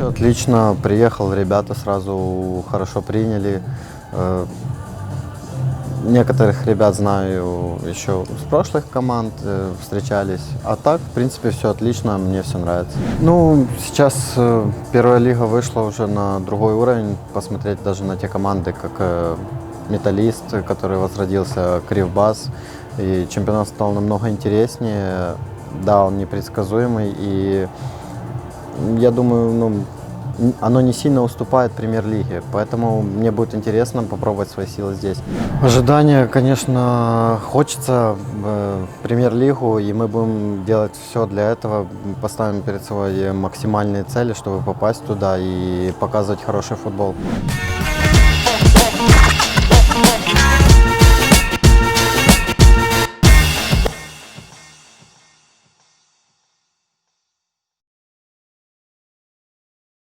Все отлично, приехал, ребята сразу хорошо приняли. Э, Некоторых ребят знаю еще с прошлых команд, э, встречались. А так, в принципе, все отлично, мне все нравится. Ну, сейчас э, первая лига вышла уже на другой уровень. Посмотреть даже на те команды, как Металлист, который возродился, Кривбас. И чемпионат стал намного интереснее. Да, он непредсказуемый. И я думаю, ну, оно не сильно уступает премьер-лиге, поэтому мне будет интересно попробовать свои силы здесь. Ожидания, конечно, хочется в премьер-лигу, и мы будем делать все для этого. Поставим перед собой максимальные цели, чтобы попасть туда и показывать хороший футбол.